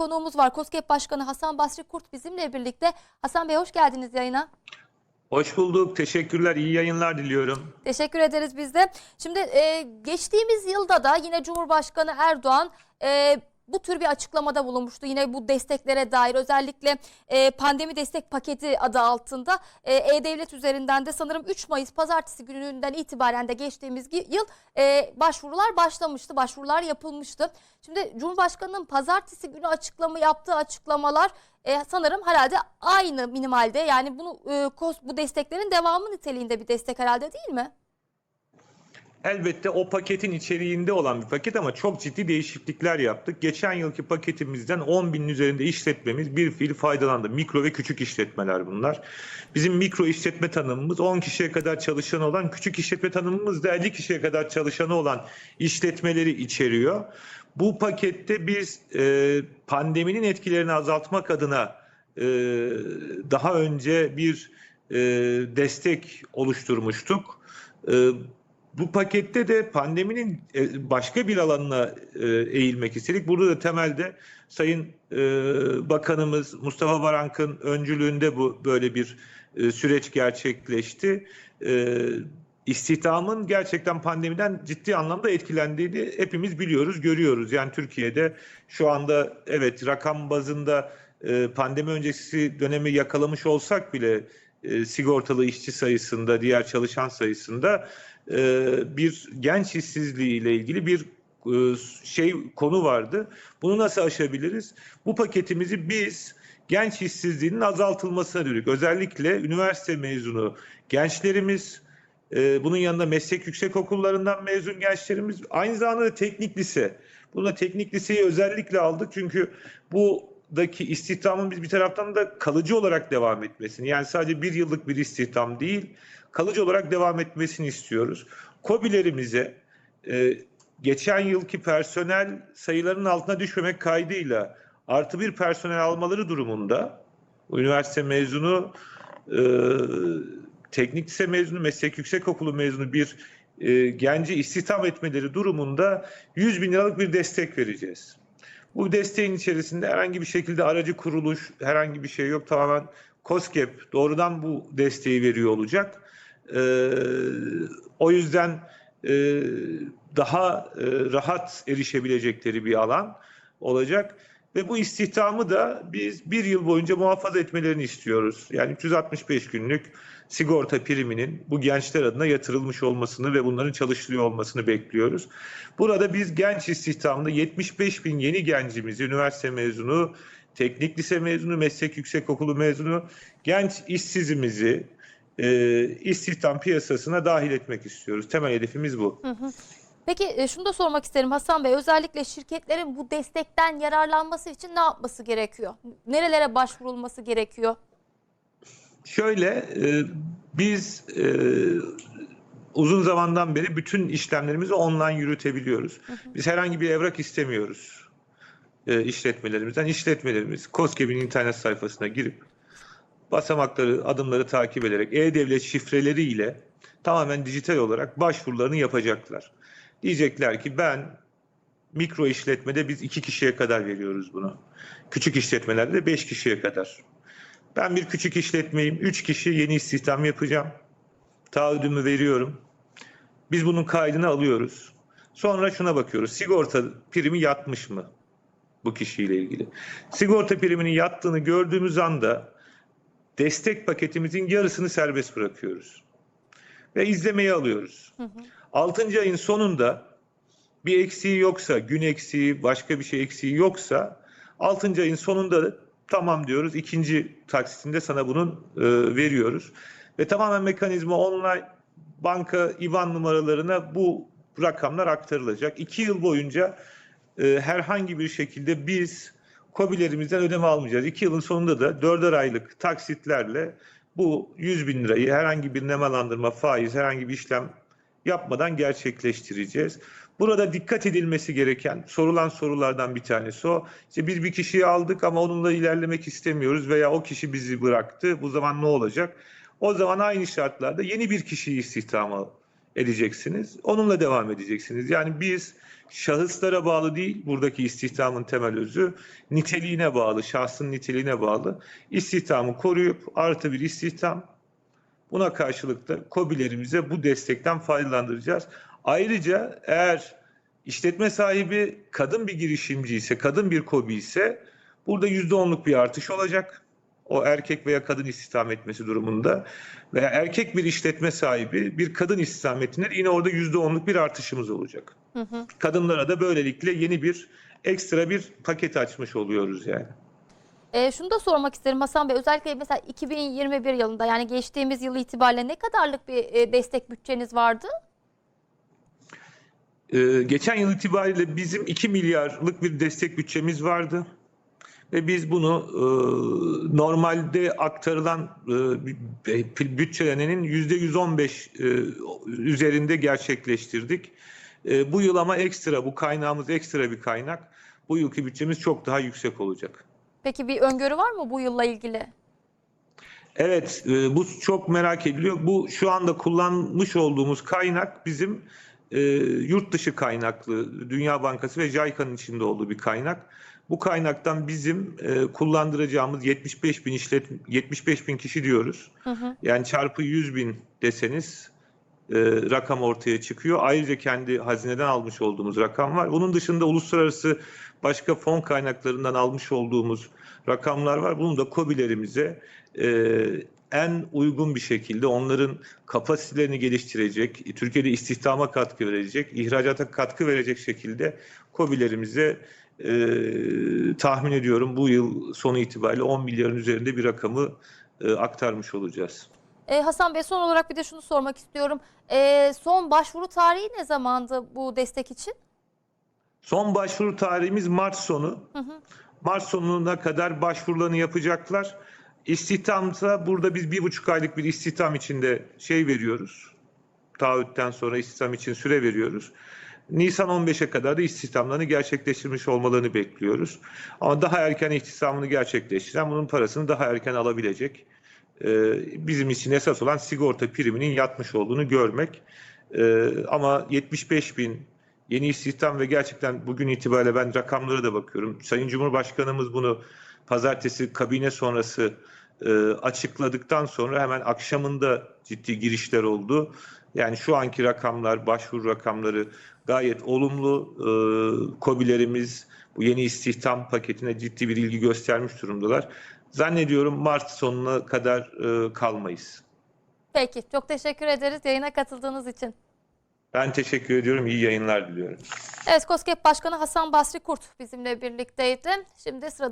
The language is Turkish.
konuğumuz var. KOSGEB Başkanı Hasan Basri Kurt bizimle birlikte. Hasan Bey hoş geldiniz yayına. Hoş bulduk. Teşekkürler. İyi yayınlar diliyorum. Teşekkür ederiz biz de. Şimdi e, geçtiğimiz yılda da yine Cumhurbaşkanı Erdoğan e, bu tür bir açıklamada bulunmuştu. Yine bu desteklere dair özellikle e, pandemi destek paketi adı altında e, E-Devlet üzerinden de sanırım 3 Mayıs pazartesi gününden itibaren de geçtiğimiz yıl e, başvurular başlamıştı. Başvurular yapılmıştı. Şimdi Cumhurbaşkanı'nın pazartesi günü açıklama yaptığı açıklamalar e, sanırım herhalde aynı minimalde. Yani bunu e, bu desteklerin devamı niteliğinde bir destek herhalde değil mi? Elbette o paketin içeriğinde olan bir paket ama çok ciddi değişiklikler yaptık. Geçen yılki paketimizden 10 binin üzerinde işletmemiz bir fiil faydalandı. Mikro ve küçük işletmeler bunlar. Bizim mikro işletme tanımımız 10 kişiye kadar çalışanı olan, küçük işletme tanımımız da 50 kişiye kadar çalışanı olan işletmeleri içeriyor. Bu pakette biz e, pandeminin etkilerini azaltmak adına e, daha önce bir e, destek oluşturmuştuk. E, bu pakette de pandeminin e, başka bir alanına e, eğilmek istedik. Burada da temelde Sayın e, Bakanımız Mustafa Varank'ın öncülüğünde bu böyle bir süreç gerçekleşti. İstihdamın gerçekten pandemiden ciddi anlamda etkilendiğini hepimiz biliyoruz, görüyoruz. Yani Türkiye'de şu anda evet rakam bazında pandemi öncesi dönemi yakalamış olsak bile sigortalı işçi sayısında, diğer çalışan sayısında bir genç işsizliği ile ilgili bir e, şey konu vardı. Bunu nasıl aşabiliriz? Bu paketimizi biz genç işsizliğinin azaltılmasına dönük. Özellikle üniversite mezunu gençlerimiz, e, bunun yanında meslek yüksek okullarından mezun gençlerimiz, aynı zamanda da teknik lise. Buna teknik liseyi özellikle aldık çünkü buradaki istihdamın biz bir taraftan da kalıcı olarak devam etmesini, yani sadece bir yıllık bir istihdam değil, kalıcı olarak devam etmesini istiyoruz. KOBİ'lerimize e, geçen yılki personel sayılarının altına düşmemek kaydıyla artı bir personel almaları durumunda üniversite mezunu, e, teknik lise mezunu, meslek yüksekokulu mezunu bir e, genci istihdam etmeleri durumunda 100 bin liralık bir destek vereceğiz. Bu desteğin içerisinde herhangi bir şekilde aracı kuruluş, herhangi bir şey yok. Tamamen COSGAP doğrudan bu desteği veriyor olacak. Ee, o yüzden e, daha e, rahat erişebilecekleri bir alan olacak. Ve bu istihdamı da biz bir yıl boyunca muhafaza etmelerini istiyoruz. Yani 365 günlük sigorta priminin bu gençler adına yatırılmış olmasını ve bunların çalışılıyor olmasını bekliyoruz. Burada biz genç istihdamında 75 bin yeni gencimizi, üniversite mezunu, teknik lise mezunu, meslek yüksekokulu mezunu, genç işsizimizi e, istihdam piyasasına dahil etmek istiyoruz. Temel hedefimiz bu. Peki e, şunu da sormak isterim Hasan Bey. Özellikle şirketlerin bu destekten yararlanması için ne yapması gerekiyor? Nerelere başvurulması gerekiyor? Şöyle e, biz e, uzun zamandan beri bütün işlemlerimizi online yürütebiliyoruz. Biz herhangi bir evrak istemiyoruz e, işletmelerimizden. İşletmelerimiz COSGAP'in internet sayfasına girip basamakları, adımları takip ederek e-devlet şifreleriyle tamamen dijital olarak başvurularını yapacaklar. Diyecekler ki ben mikro işletmede biz iki kişiye kadar veriyoruz bunu. Küçük işletmelerde de beş kişiye kadar. Ben bir küçük işletmeyim. Üç kişi yeni istihdam yapacağım. Taahhüdümü veriyorum. Biz bunun kaydını alıyoruz. Sonra şuna bakıyoruz. Sigorta primi yatmış mı bu kişiyle ilgili? Sigorta priminin yattığını gördüğümüz anda destek paketimizin yarısını serbest bırakıyoruz. Ve izlemeyi alıyoruz. 6. ayın sonunda bir eksiği yoksa, gün eksiği, başka bir şey eksiği yoksa 6. ayın sonunda tamam diyoruz. ikinci taksitinde sana bunun e, veriyoruz. Ve tamamen mekanizma online banka IBAN numaralarına bu rakamlar aktarılacak. 2 yıl boyunca e, herhangi bir şekilde biz KOBİ'lerimizden ödeme almayacağız. 2 yılın sonunda da 4'er aylık taksitlerle bu 100 bin lirayı herhangi bir nemalandırma, faiz, herhangi bir işlem yapmadan gerçekleştireceğiz. Burada dikkat edilmesi gereken sorulan sorulardan bir tanesi o. İşte biz bir kişiyi aldık ama onunla ilerlemek istemiyoruz veya o kişi bizi bıraktı. Bu zaman ne olacak? O zaman aynı şartlarda yeni bir kişiyi istihdama edeceksiniz. Onunla devam edeceksiniz. Yani biz şahıslara bağlı değil, buradaki istihdamın temel özü niteliğine bağlı, şahsın niteliğine bağlı. İstihdamı koruyup artı bir istihdam, buna karşılık da KOBİ'lerimize bu destekten faydalandıracağız. Ayrıca eğer işletme sahibi kadın bir girişimci ise, kadın bir KOBİ ise burada %10'luk bir artış olacak. O erkek veya kadın istihdam etmesi durumunda veya erkek bir işletme sahibi bir kadın istihdam ettiğinde yine orada %10'luk bir artışımız olacak. Hı hı. Kadınlara da böylelikle yeni bir ekstra bir paket açmış oluyoruz yani. E, şunu da sormak isterim Hasan Bey. Özellikle mesela 2021 yılında yani geçtiğimiz yıl itibariyle ne kadarlık bir e, destek bütçeniz vardı? Ee, geçen yıl itibariyle bizim 2 milyarlık bir destek bütçemiz vardı. Ve biz bunu e, normalde aktarılan e, bütçelerinin %115 e, üzerinde gerçekleştirdik. E, bu yıl ama ekstra, bu kaynağımız ekstra bir kaynak. Bu yılki bütçemiz çok daha yüksek olacak. Peki bir öngörü var mı bu yılla ilgili? Evet, e, bu çok merak ediliyor. Bu şu anda kullanmış olduğumuz kaynak bizim e, yurt dışı kaynaklı Dünya Bankası ve JICA'nın içinde olduğu bir kaynak. Bu kaynaktan bizim e, kullandıracağımız 75 bin işlet 75 bin kişi diyoruz. Hı hı. Yani çarpı 100 bin deseniz e, rakam ortaya çıkıyor. Ayrıca kendi hazineden almış olduğumuz rakam var. Bunun dışında uluslararası başka fon kaynaklarından almış olduğumuz rakamlar var. Bunu da KOBİ'lerimize e, en uygun bir şekilde onların kapasitelerini geliştirecek, Türkiye'de istihdama katkı verecek, ihracata katkı verecek şekilde KOBİ'lerimize e, tahmin ediyorum bu yıl sonu itibariyle 10 milyarın üzerinde bir rakamı e, aktarmış olacağız. E, Hasan Bey son olarak bir de şunu sormak istiyorum. E, son başvuru tarihi ne zamandı bu destek için? Son başvuru tarihimiz Mart sonu. Hı hı. Mart sonuna kadar başvurularını yapacaklar. İstihdamsa burada biz bir buçuk aylık bir istihdam içinde şey veriyoruz. Taahhütten sonra istihdam için süre veriyoruz. Nisan 15'e kadar da istihdamlarını gerçekleştirmiş olmalarını bekliyoruz. Ama daha erken istihdamını gerçekleştiren bunun parasını daha erken alabilecek. Ee, bizim için esas olan sigorta priminin yatmış olduğunu görmek. Ee, ama 75 bin yeni istihdam ve gerçekten bugün itibariyle ben rakamlara da bakıyorum. Sayın Cumhurbaşkanımız bunu pazartesi kabine sonrası e, açıkladıktan sonra hemen akşamında ciddi girişler oldu. Yani şu anki rakamlar, başvuru rakamları gayet olumlu. E, KOBİ'lerimiz bu yeni istihdam paketine ciddi bir ilgi göstermiş durumdalar. Zannediyorum Mart sonuna kadar e, kalmayız. Peki çok teşekkür ederiz yayına katıldığınız için. Ben teşekkür ediyorum. İyi yayınlar diliyorum. Evet KOSGEB Başkanı Hasan Basri Kurt bizimle birlikteydi. Şimdi sırada